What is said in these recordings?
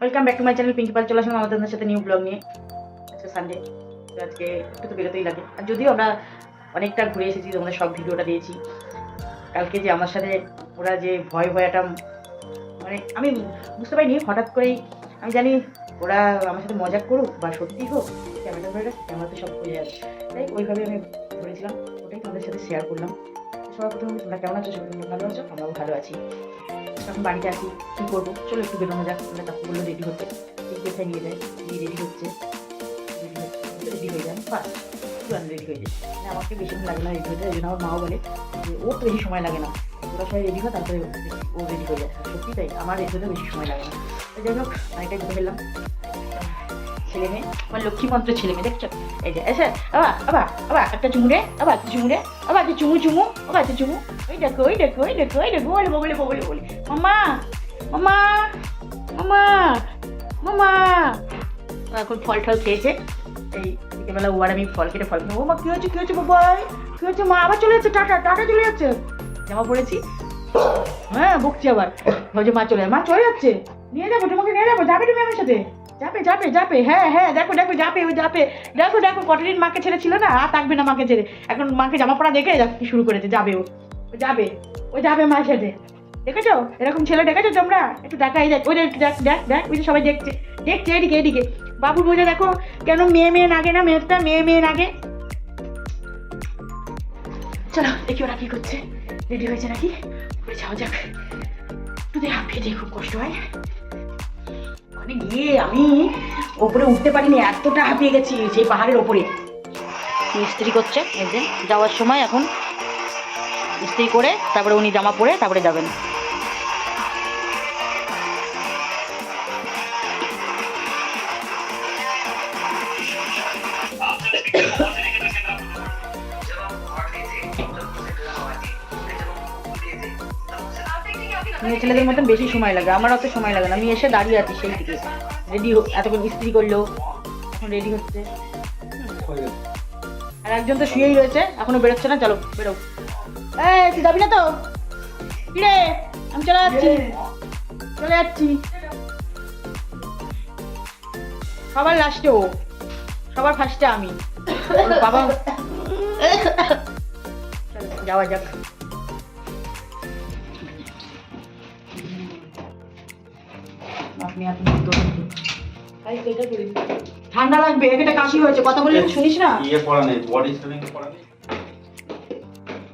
Welcome back to my channel Pinki Pal চলে আসলাম আমাদের সাথে নিউ ব্লগ নিয়ে। আজকে সানডে তো আজকে একটু তো বেরোতেই লাগে। আর যদিও আমরা অনেকটা ঘুরে এসেছি, তোমাদের সব ভিডিওটা দিয়েছি। কালকে যে আমার সাথে ওরা যে ভয় ভয়াটা মানে আমি বুঝতে পারিনি, হঠাৎ করেই, আমি জানি ওরা আমার সাথে মজা করুক বা সত্যি হোক ক্যামেরা ধরে ক্যামেরাতে সব হয়ে যাবে। তাই ওইভাবে আমি ধরেছিলাম ওটাই তোমাদের সাথে শেয়ার করলাম। সবার প্রথমে তোমরা কেমন আছো? সবাই ভালো আছো? আমরাও ভালো আছি। এখন বাড়িতে আসি, কী করব? চলো একটু বেরোনো যাক, তাহলে কাকু রেডি হতে। কোথায় নিয়ে যায় নিয়ে রেডি হচ্ছে। রেডি হয়ে যায় ফার্স্ট রেডি হয়ে যায় মানে আমাকে বেশিক্ষণ লাগে না রেডি হতে, এই জন্য আমার মাও বলে যে ও তো বেশি সময় লাগে না। ওরা সবাই রেডি হয় তারপরে ও রেডি হয়ে যায় সত্যি তাই, আমার রেডি হতে বেশি সময় লাগে না। যাই হোক অনেকটাই ঘুরে ফেললাম। ছেলে মেয়ে, আমার লক্ষ্মীমন্ত্র ছেলে মেয়ে, দেখছ? এই যে, এসে আবা আবা আবা একটা চুমু রে আবা একটা চুমু রে আবা একটা চুমু চুমু আবা একটা চুমু। ওই দেখো ওই দেখো ওই দেখো ওই দেখো, বলে বলে বলে বলে। মামা মামা মামা মামা এখন ফল টল খেয়েছে। এই বিকেলবেলা ও আর আমি ফল কেটে ফল ও মা, কী হচ্ছে কী হচ্ছে বাবাই? কী হচ্ছে মা? আবার চলে যাচ্ছে, টাটা টাটা চলে যাচ্ছে। জামা পড়েছি হ্যাঁ বকছি আবার। ভাবছি মা চলে মা চলে যাচ্ছে। নিয়ে যাব তোমাকে, নিয়ে যাব। যাবে তুমি আমার সাথে? যাবে যাবে যাবে হ্যাঁ হ্যাঁ দেখো দেখো, যাবে, ও যাবে। দেখো দেখো, কতদিন মাকে ছেড়ে ছিল না? আর থাকবে না মাকে ছেড়ে। এখন মাকে জামা পড়া দেখে যাক শুরু করেছে, যাবে ও। যাবে ও যাবে মার সাথে। দেখেছ? এরকম ছেলে দেখেছ তোমরা? একটু দেখাই দেখ ওই দেখ দেখ দেখ, ওই যে সবাই দেখছে। দেখছে এদিকে এদিকে। বাবুর বোঝা দেখো, কেন মেয়ে মেয়ে নাগে না, মেয়েটা মেয়ে মেয়ে নাগে? চলো, দেখি ওরা কি করছে। রেডি হয়েছে নাকি? যাওয়া যাক। একটু দিয়ে হাঁপিয়ে যাই খুব কষ্ট হয়। ওখানে গিয়ে আমি ওপরে উঠতে পারিনি, এতটা হাঁপিয়ে গেছি সেই পাহাড়ের ওপরে। ইস্ত্রি করছে যে, যাওয়ার সময় এখন। ইস্ত্রি করে, তারপরে উনি জামা পরে, তারপরে যাবেন। মেয়ে ছেলেদের মতন বেশি সময় লাগে আমার অত সময় লাগে না। আমি এসে দাঁড়িয়ে আছি সেই দিকে। রেডি এতক্ষণ ইস্ত্রি করল রেডি হচ্ছে। আর একজন তো শুয়েই রয়েছে এখনও বেরোচ্ছে না চলো বেরো। এই তুই যাবি না তো? রে আমি চলে যাচ্ছি। চলে যাচ্ছি। সবার লাস্টে ও। সবার ফার্স্টে আমি। বাবা যাওয়া যাক। আপনি আপনি ঠান্ডা লাগবে এটা কাশি হয়েছে কথা বললে শুনিস না? ইয়ে পড়া নেই বডি পড়া নেই?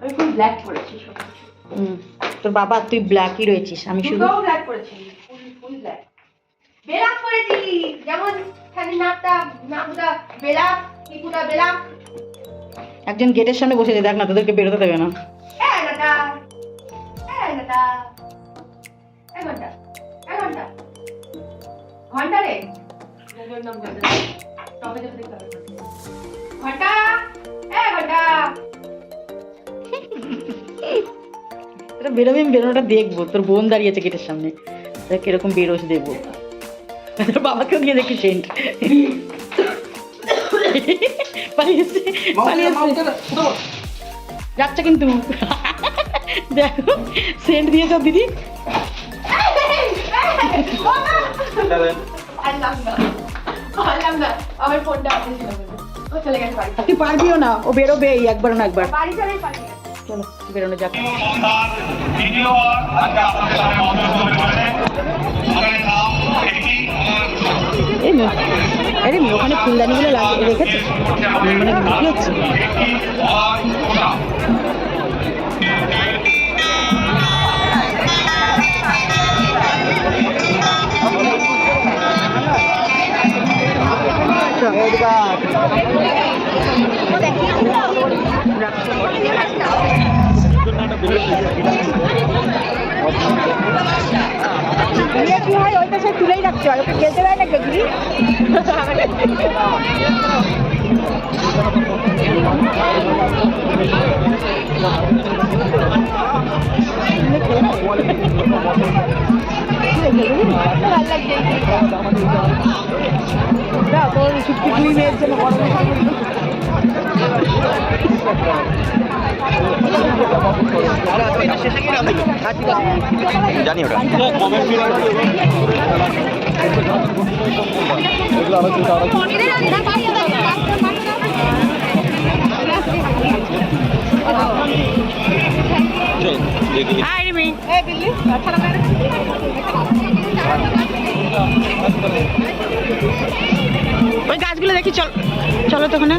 আমি ফুল ব্ল্যাক হুম তোর বাবা তুই ব্ল্যাকই রয়েছিস আমি শুধু ব্ল্যাক করেছি ফুল ফুল ব্ল্যাক বেলাক করেছি যেমন খালি নাকটা নাকটা বেলাক টিপুটা বেলাক। একজন গেটের সামনে বসে দেখ না তোদেরকে বেরোতে দেবে না। এক ঘণ্টা এক ঘণ্টা। ঘণ্টা রে ঘণ্টা এই ঘণ্টা এটা বেরোবি আমি বেরোনোটা দেখব তোর বোন দাঁড়িয়েছে গেটের সামনে দেখ কীরকম বেরোস দেখব তোর বাবাকেও দিয়ে দেখি সেন্ট পালিয়েছে পালিয়েছে যাচ্ছে কিন্তু দেখো সেন্ট দিয়ে দিয়েছ দিদি এটা দেন আনলাম না আনলাম না। আমার ফোনটা ও চলে গেছে বাড়ি। তুই পারবিও না। ও বেরোবে এই একবার না একবার। বাড়ি চলে পালিয়ে চলো বেরোনো যাক। ভিডিও আজকে আপনাদের সামনে মন্তব্য করে ওখানে নাম একটি আরে ওখানে ফুলদানিগুলো লাগিয়ে রেখেছে? মানে কি হচ্ছে? আর বিয়ে কি হয় ওইটা সে তুলেই রাখতে হয় ওকে খেলতে দেয় না কেউ দিদি তোর ছুটকি দুই মেয়ের জন্য গরমে জানি ওটা হাই রিমি ওই গাছগুলো দেখি চল চলো তো ওখানে।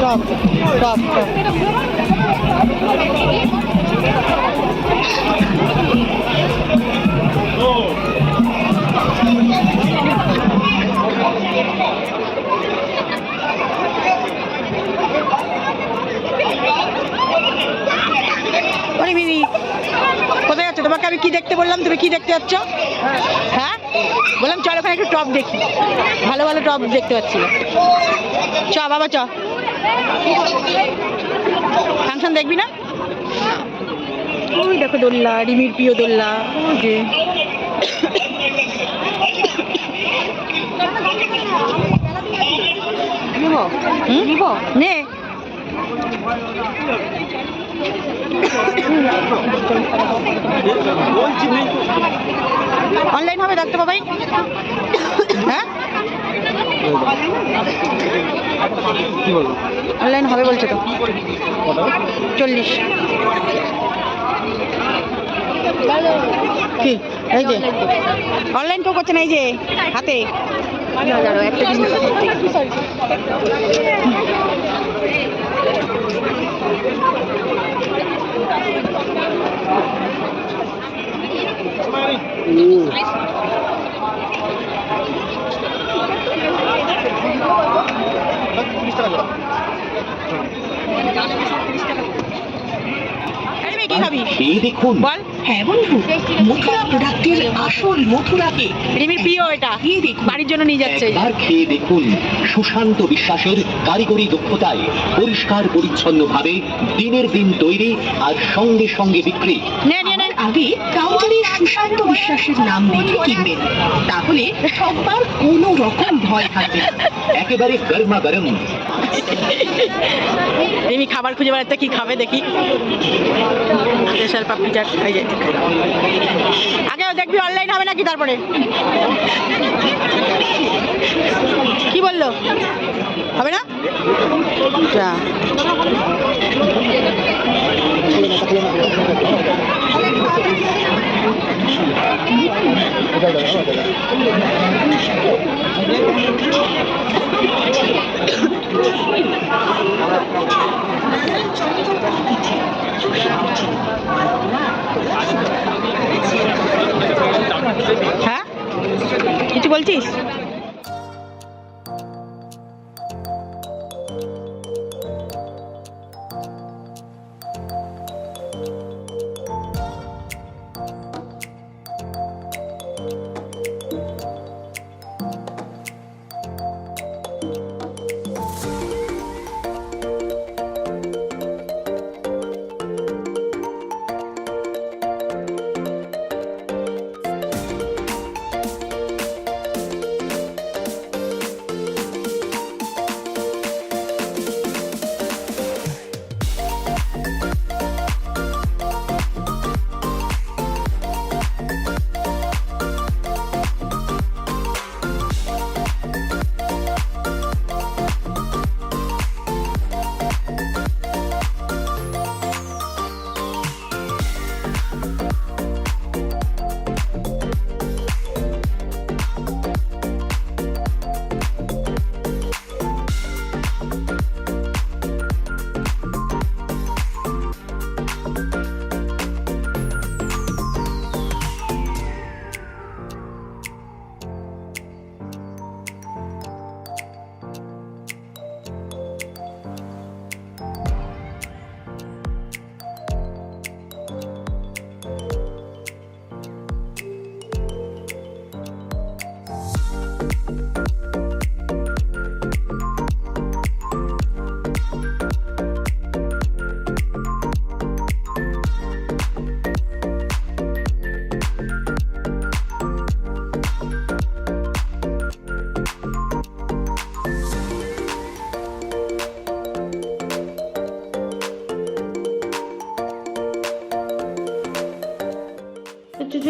টপ টপ টপ দেখতে পাচ্ছ? হ্যাঁ? বললাম চল ওখানে একটু টপ দেখি। ভালো ভালো টপ দেখতে পাচ্ছি। চ বাবা চ। ফাংশন দেখবি না? ওই দেখো দোল্লা রিমির প্রিয় দোল্লা যে? নে। অনলাইন হবে ডাক্তার বাবাই? হ্যাঁ? অনলাইন হবে বলছে তো। চল্লিশ। কি? এই যে। অনলাইন কেউ করছে না এই যে হাতে। একটা জিনিস এই দেখুন। বল। হ্যাঁ বন্ধু মথুরা প্রোডাক্টের আসল মথুরাকে রিমির প্রিয় এটা। খেয়ে দেখুন। বাড়ির জন্য নিয়ে যাচ্ছে। একবার খেয়ে দেখুন। সুশান্ত বিশ্বাসের কারিগরি দক্ষতায় পরিষ্কার পরিচ্ছন্ন ভাবে দিনের দিন তৈরি আর সঙ্গে সঙ্গে বিক্রি। আগে কাউন্টারে সুশান্ত বিশ্বাসের নাম দেখে কিনবেন। তাহলে সবার কোনো রকম ভয় থাকবে না। একেবারে গরমা গরম। রিমি খাবার খুঁজে বেড়াতে কি খাবে দেখি? স্পেশাল পাপড়ি চাট যে আগে দেখবি অনলাইন হবে নাকি তারপরে? কি বলল? হবে না? যা। হ্যাঁ? কিছু বলছিস?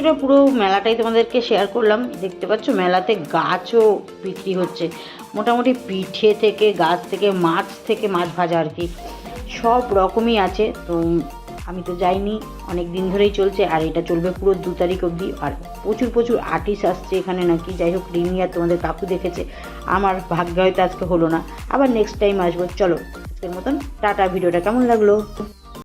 বন্ধুরা পুরো মেলাটাই তোমাদেরকে শেয়ার করলাম। দেখতে পাচ্ছ মেলাতে গাছও বিক্রি হচ্ছে। মোটামুটি পিঠে থেকে, গাছ থেকে, মাছ থেকে মাছ ভাজা আর কি। সব রকমই আছে। তো আমি তো যাইনি, অনেক দিন ধরেই চলছে আর এটা চলবে পুরো দু তারিখ অবধি। আর প্রচুর প্রচুর আর্টিস্ট আসছে এখানে নাকি। যাই হোক, রিমি আর তোমাদের কাকু দেখেছে। আমার ভাগ্য হয়তো আজকে হলো না। আবার নেক্সট টাইম আসব। চলো, আজকের মতন টাটা। ভিডিওটা কেমন লাগল?